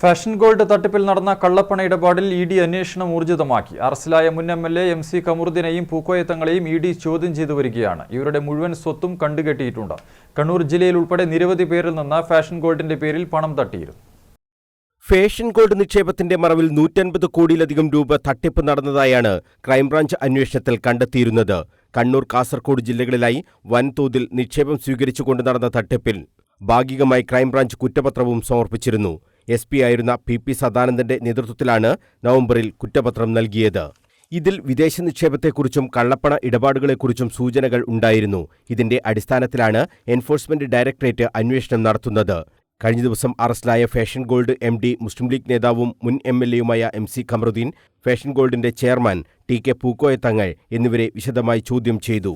Fashion gold തട്ടിപ്പിൽ നടന്ന കള്ളപ്പണ ഇടപാടിൽ ഇ ഡി അന്വേഷണം ഊർജിതമാക്കി. അറസ്റ്റിലായ മുൻ M L A M C കമറുദ്ദീനെയും പൂക്കോയത്തങ്ങളെയും ഇ ഡി ചോദ്യം ചെയ്തു വരികയാണ്. ഇവരുടെ മുഴുവൻ സ്വത്തും കണ്ടുകെട്ടിയിട്ടുണ്ട്. കണ്ണൂർ ജില്ലയിൽ ഉൾപ്പെടെ നിരവധി പേരിൽ നിന്ന് ഫാഷൻ ഗോൾഡിന്റെ പേരിൽ പണം തട്ടിയിരുന്നു. ഫാഷൻ ഗോൾഡ് നിക്ഷേപത്തിന്റെ മറവിൽ നൂറ്റൻപത് കോടിയിലധികം രൂപ തട്ടിപ്പ് നടന്നതായാണ് ക്രൈംബ്രാഞ്ച് അന്വേഷണത്തിൽ കണ്ടെത്തിയിരുന്നത്. കണ്ണൂർ കാസർഗോഡ് ജില്ലകളിലായി വൻതോതിൽ നിക്ഷേപം സ്വീകരിച്ചുകൊണ്ട് നടന്ന തട്ടിപ്പിൽ ഭാഗികമായി ക്രൈംബ്രാഞ്ച് കുറ്റപത്രവും സമർപ്പിച്ചിരുന്നു. എസ് പി ആയിരുന്ന പി പി സദാനന്ദന്റെ നേതൃത്വത്തിലാണ് നവംബറിൽ കുറ്റപത്രം നൽകിയത്. ഇതിൽ വിദേശ നിക്ഷേപത്തെക്കുറിച്ചും കള്ളപ്പണ ഇടപാടുകളെക്കുറിച്ചും സൂചനകൾ ഉണ്ടായിരുന്നു. ഇതിന്റെ അടിസ്ഥാനത്തിലാണ് എൻഫോഴ്സ്മെന്റ് ഡയറക്ടറേറ്റ് അന്വേഷണം നടത്തുന്നത്. കഴിഞ്ഞ ദിവസം അറസ്റ്റിലായ fashion gold M D Muslim League നേതാവും മുൻ എം എൽ എയുമായ എം സി ഖമറുദ്ദീൻ ഫാഷൻ ഗോൾഡിന്റെ chairman T K Pookoya Thangal എന്നിവരെ വിശദമായി ചോദ്യം ചെയ്തു.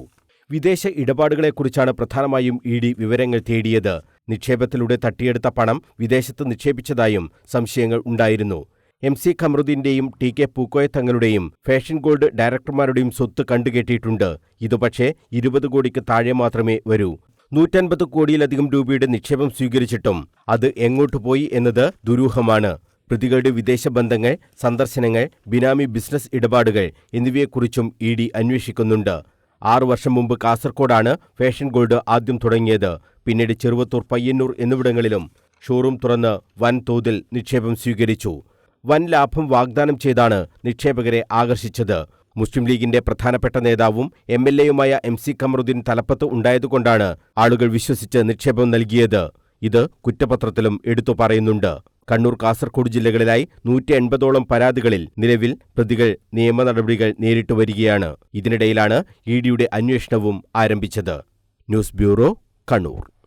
വിദേശ ഇടപാടുകളെക്കുറിച്ചാണ് പ്രധാനമായും ഇ ഡി വിവരങ്ങൾ തേടിയത്. നിക്ഷേപത്തിലൂടെ തട്ടിയെടുത്ത പണം വിദേശത്ത് നിക്ഷേപിച്ചതായും സംശയങ്ങൾ ഉണ്ടായിരുന്നു. എം സി ഖമറുദ്ദീന്റെയും ടി കെ പൂക്കോയ തങ്ങളുടെയും ഫാഷൻ ഗോൾഡ് ഡയറക്ടർമാരുടെയും സ്വത്ത് കണ്ടുകെട്ടിയിട്ടുണ്ട്. ഇതുപക്ഷേ ഇരുപത് കോടിക്ക് താഴെ മാത്രമേ വരൂ. നൂറ്റൻപത് കോടിയിലധികം രൂപയുടെ നിക്ഷേപം സ്വീകരിച്ചിട്ടും അത് എങ്ങോട്ടു പോയി എന്നത് ദുരൂഹമാണ്. പ്രതികളുടെ വിദേശ ബന്ധങ്ങൾ സന്ദർശനങ്ങൾ ബിനാമി ബിസിനസ് ഇടപാടുകൾ എന്നിവയെക്കുറിച്ചും ഇ ഡി അന്വേഷിക്കുന്നുണ്ട്. ആറു വർഷം മുമ്പ് കാസർകോടാണ് ഫാഷൻ ഗോൾഡ് ആദ്യം തുടങ്ങിയത്. പിന്നീട് ചെറുവത്തൂർ പയ്യന്നൂർ എന്നിവിടങ്ങളിലും ഷോറൂം തുറന്ന് വൻതോതിൽ നിക്ഷേപം സ്വീകരിച്ചു. വൻ ലാഭം വാഗ്ദാനം ചെയ്താണ് നിക്ഷേപകരെ ആകർഷിച്ചത്. മുസ്ലിം ലീഗിന്റെ പ്രധാനപ്പെട്ട നേതാവും എം എൽ എയുമായ എം സി കമറുദ്ദീൻ തലപ്പത്ത് ഉണ്ടായതുകൊണ്ടാണ് ആളുകൾ വിശ്വസിച്ച് നിക്ഷേപം നൽകിയത്. ഇത് കുറ്റപത്രത്തിലും എടുത്തു പറയുന്നുണ്ട്. കണ്ണൂർ കാസർഗോഡ് ജില്ലകളിലായി നൂറ്റി എൺപതോളം പരാതികളിൽ നിലവിൽ പ്രതികൾ നിയമ നടപടികൾ നേരിട്ടു വരികയാണ്. ഇതിനിടയിലാണ് ഇ ഡിയുടെ അന്വേഷണവും ആരംഭിച്ചത്. News bureau Kannur.